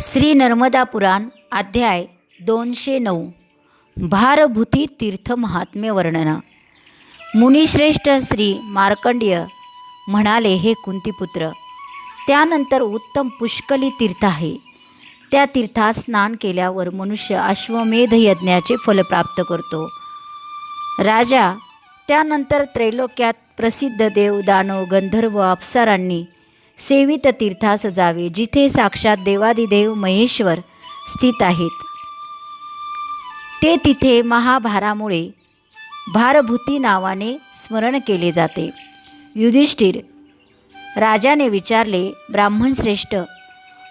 श्री नर्मदा पुराण अध्याय दोनशे नऊ. भारभूती तीर्थ महात्म्य वर्णन. मुनिश्रेष्ठ श्री मार्कंड्य म्हणाले हे कुंतीपुत्र त्यानंतर उत्तम पुष्कली तीर्थ आहे. त्या तीर्थात स्नान केल्यावर मनुष्य अश्वमेध यज्ञाचे फल प्राप्त करतो. राजा त्यानंतर त्रैलोक्यात प्रसिद्ध देव दानव गंधर्व अप्सरांनी सेवित तीर्थास जावे जिथे साक्षात देवादिदेव महेश्वर स्थित आहेत. ते तिथे महाभारामुळे भारभूती नावाने स्मरण केले जाते. युधिष्ठिर राजाने विचारले ब्राह्मणश्रेष्ठ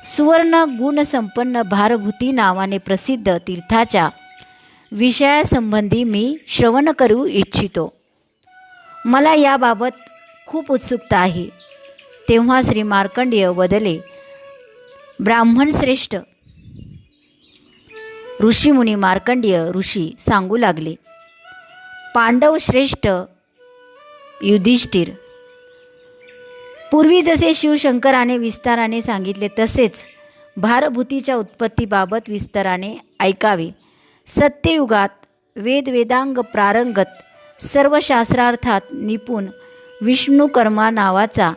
सुवर्ण गुणसंपन्न भारभूती नावाने प्रसिद्ध तीर्थाच्या विषयासंबंधी मी श्रवण करू इच्छितो. मला याबाबत खूप उत्सुकता आहे. तेव्हा श्री मार्कंडेय वदले ब्राह्मण श्रेष्ठ. ऋषीमुनी मार्कंडेय ऋषी सांगू लागले पांडव श्रेष्ठ युधिष्ठिर. पूर्वी जसे शिवशंकराने विस्ताराने सांगितले तसेच भारभूतीच्या उत्पत्तीबाबत विस्ताराने ऐकावे. सत्ययुगात वेदवेदांग प्रारंगत सर्व शास्त्रार्थात निपुण विष्णुकर्मा नावाचा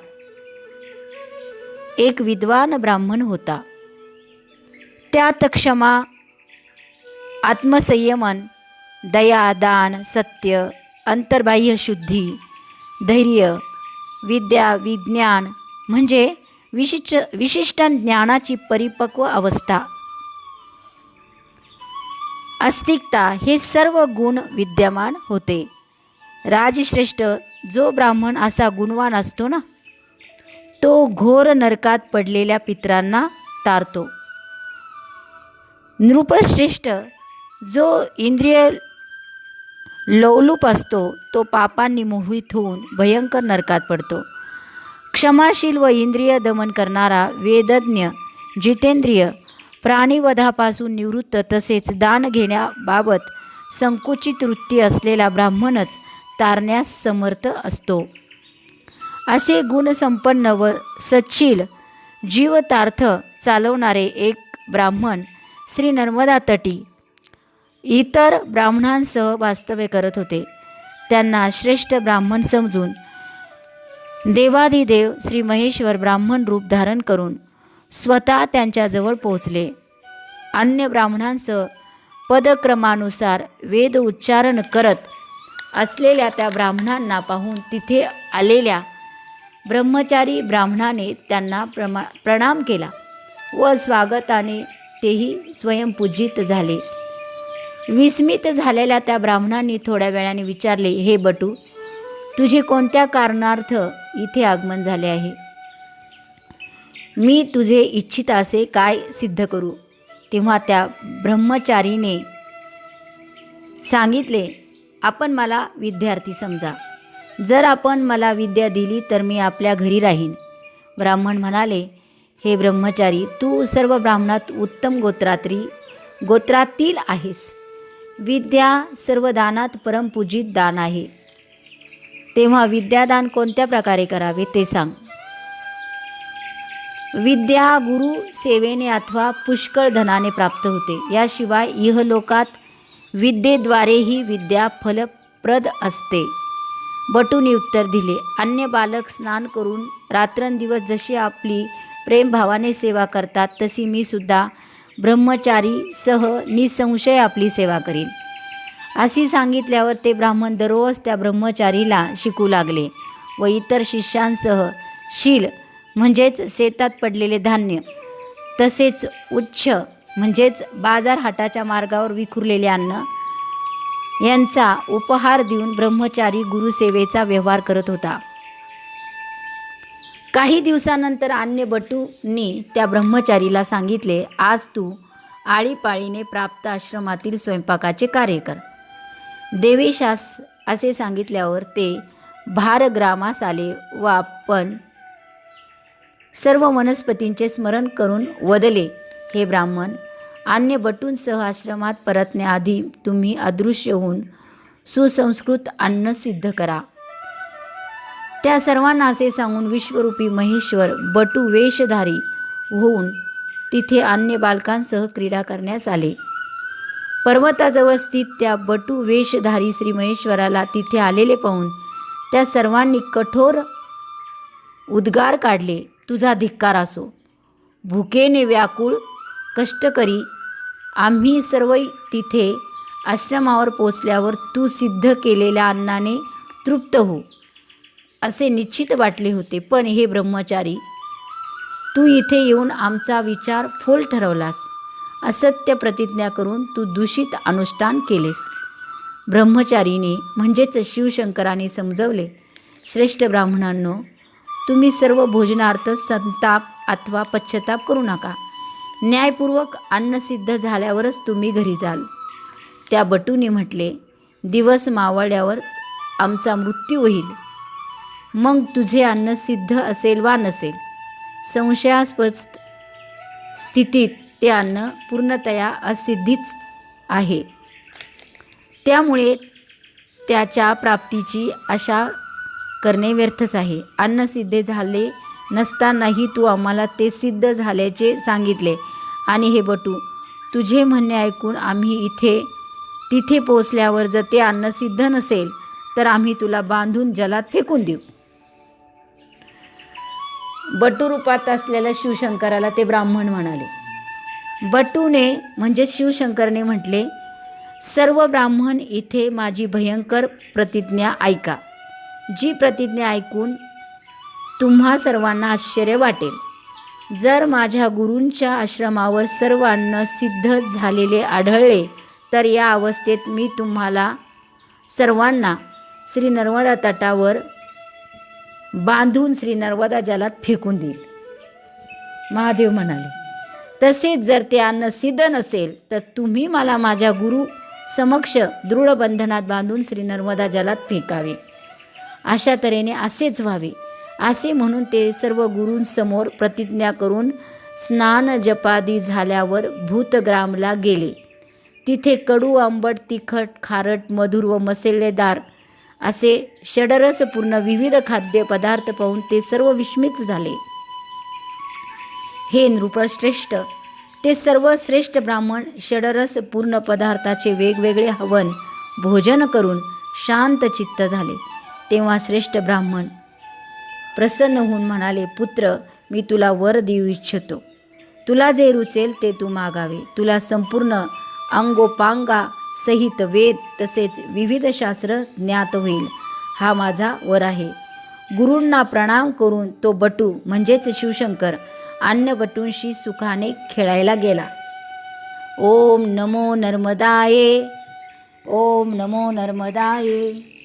एक विद्वान ब्राह्मण होता. त्यात क्षमा आत्मसंयमन दया दान सत्य अंतर्बाह्य शुद्धी धैर्य विद्या विज्ञान म्हणजे विशिष्ट विशिष्ट ज्ञानाची परिपक्व अवस्था. अस्तिकता हे सर्व गुण विद्यमान होते. राजश्रेष्ठ जो ब्राह्मण असा गुणवान असतो ना तो घोर नरकात पडलेल्या पित्रांना तारतो. नृपश्रेष्ठ जो इंद्रिय लवलूप असतो तो पापांनी मोहित होऊन भयंकर नरकात पडतो. क्षमाशील व इंद्रिय दमन करणारा वेदज्ञ जितेंद्रिय प्राणीवधापासून निवृत्त तसेच दान घेण्याबाबत संकुचित वृत्ती असलेला ब्राह्मणच तारण्यास समर्थ असतो. असे गुणसंपन्न व सच्शील जीवतार्थ चालवणारे एक ब्राह्मण श्री नर्मदा तटी. इतर ब्राह्मणांसह वास्तव्य करत होते. त्यांना श्रेष्ठ ब्राह्मण समजून देवाधिदेव श्री महेश्वर ब्राह्मण रूप धारण करून स्वतः त्यांच्याजवळ पोहोचले. अन्य ब्राह्मणांसह पदक्रमानुसार वेद उच्चारण करत असलेल्या त्या ब्राह्मणांना पाहून तिथे आलेल्या ब्रह्मचारी ब्राह्मणाने त्यांना प्रमा प्रणाम केला व स्वागताने तेही स्वयंपूजित झाले. विस्मित झालेल्या त्या ब्राह्मणांनी थोड्या वेळाने विचारले हे बटू तुझे कोणत्या कारणार्थ इथे आगमन झाले आहे? मी तुझे इच्छित असे काय सिद्ध करू? तेव्हा त्या ब्रह्मचारीने सांगितले आपण मला विद्यार्थी समजा. जर आपण मला विद्या दिली तर मी आपल्या घरी राहीन. ब्राह्मण म्हणाले हे ब्रह्मचारी तू सर्व ब्राह्मणात उत्तम गोत्रात्री गोत्रातील आहेस. विद्या सर्व दानात परमपूजित दान आहे. तेव्हा विद्यादान कोणत्या प्रकारे करावे ते सांग. विद्या गुरु सेवेने अथवा पुष्कळ धनाने प्राप्त होते. याशिवाय इहलोकात विद्येद्वारेही विद्या फलप्रद असते. बटूने उत्तर दिले. अन्य बालक स्नान करून रात्रंदिवस जशी आपली प्रेमभावाने सेवा करतात तशी मी सुद्धा ब्रह्मचारी सह निसंशय आपली सेवा करीन. अशी सांगितल्यावर ते ब्राह्मण दररोज त्या ब्रह्मचारीला शिकू लागले व इतर शिष्यांसह शील म्हणजेच शेतात पडलेले धान्य तसेच उच्च म्हणजेच बाजार हाटाच्या मार्गावर विखुरलेले अन्न यांचा उपहार देऊन ब्रह्मचारी गुरुसेवेचा व्यवहार करत होता. काही दिवसानंतर अन्य बटूंनी त्या ब्रह्मचारीला सांगितले आज तू आळीपाळीने प्राप्त आश्रमातील स्वयंपाकाचे कार्य कर. देवेशास असे सांगितल्यावर ते भारग्रामास आले व आपण सर्व वनस्पतींचे स्मरण करून वदले हे ब्राह्मण अन्य बटूंसह आश्रमात परतण्याआधी तुम्ही अदृश्य होऊन सुसंस्कृत अन्न सिद्ध करा. त्या सर्वांना असे सांगून विश्वरूपी महेश्वर बटू वेशधारी होऊन तिथे अन्य बालकांसह क्रीडा करण्यास आले. पर्वताजवळ स्थित त्या बटू वेशधारी श्री महेश्वराला तिथे आलेले पाहून त्या सर्वांनी कठोर उद्गार काढले. तुझा धिक्कार असो. भुकेने व्याकुळ कष्टकरी आम्ही सर्व तिथे आश्रमावर पोचल्यावर तू सिद्ध केलेल्या अन्नाने तृप्त हो असे निश्चित वाटले होते. पण हे ब्रह्मचारी तू इथे येऊन आमचा विचार फोल ठरवलास. असत्य प्रतिज्ञा करून तू दूषित अनुष्ठान केलेस. ब्रह्मचारीने म्हणजेच शिवशंकराने समजवले श्रेष्ठ ब्राह्मणांनो तुम्ही सर्व भोजनार्थ संताप अथवा पश्चाताप करू नका. न्यायपूर्वक अन्न सिद्ध झाल्यावरच तुम्ही घरी जाल. त्या बटूने म्हटले दिवस मावळल्यावर आमचा मृत्यू होईल. मग तुझे अन्न सिद्ध असेल वा नसेल संशयास्पद स्थितीत ते अन्न पूर्णतया असिद्धीच आहे. त्यामुळे त्याच्या प्राप्तीची आशा करणे व्यर्थच आहे. अन्न सिद्ध झाले नसतानाही तू आम्हाला ते सिद्ध झाल्याचे सांगितले. आणि हे बटू तुझे म्हणणे ऐकून आम्ही इथे तिथे पोचल्यावर जर ते अन्न सिद्ध नसेल तर आम्ही तुला बांधून जलात फेकून देऊ. बटू रूपात असलेल्या शिवशंकराला ते ब्राह्मण म्हणाले. बटूने म्हणजे शिवशंकरने म्हटले सर्व ब्राह्मण इथे माझी भयंकर प्रतिज्ञा ऐका. जी प्रतिज्ञा ऐकून तुम्हा सर्वांना आश्चर्य वाटेल. जर माझ्या गुरूंच्या आश्रमावर सर्वांना सिद्ध झालेले आढळले तर या अवस्थेत मी तुम्हाला सर्वांना श्री नर्मदा तटावर बांधून श्री नर्मदा जलात फेकून देईल. महादेव म्हणाले तसेच जर ते अन्न सिद्ध नसेल तर तुम्ही मला माझ्या गुरु समक्ष दृढ बंधनात बांधून श्री नर्मदा जलात फेकावे. अशा तऱ्हेने असेच व्हावे. असे म्हणून ते सर्व गुरूंसमोर प्रतिज्ञा करून स्नान जपादी झाल्यावर भूतग्रामला गेले. तिथे कडू आंबट तिखट खारट मधुर व मसालेदार असे षडरसपूर्ण विविध खाद्यपदार्थ पाहून ते सर्व विस्मित झाले. हे नृपश्रेष्ठ ते सर्व श्रेष्ठ ब्राह्मण षडरस पूर्ण पदार्थाचे वेगवेगळे हवन भोजन करून शांत चित्त झाले. तेव्हा श्रेष्ठ ब्राह्मण प्रसन्न होऊन म्हणाले पुत्र मी तुला वर देऊ इच्छितो. तुला जे रुचेल ते तू मागावे. तुला संपूर्ण अंगोपांगा सहित वेद तसेच विविध शास्त्र ज्ञात होईल. हा माझा वर आहे. गुरूंना प्रणाम करून तो बटू म्हणजेच शिवशंकर अन्नबटूंशी सुखाने खेळायला गेला. ओम नमो नर्मदाये. ओम नमो नर्मदाये.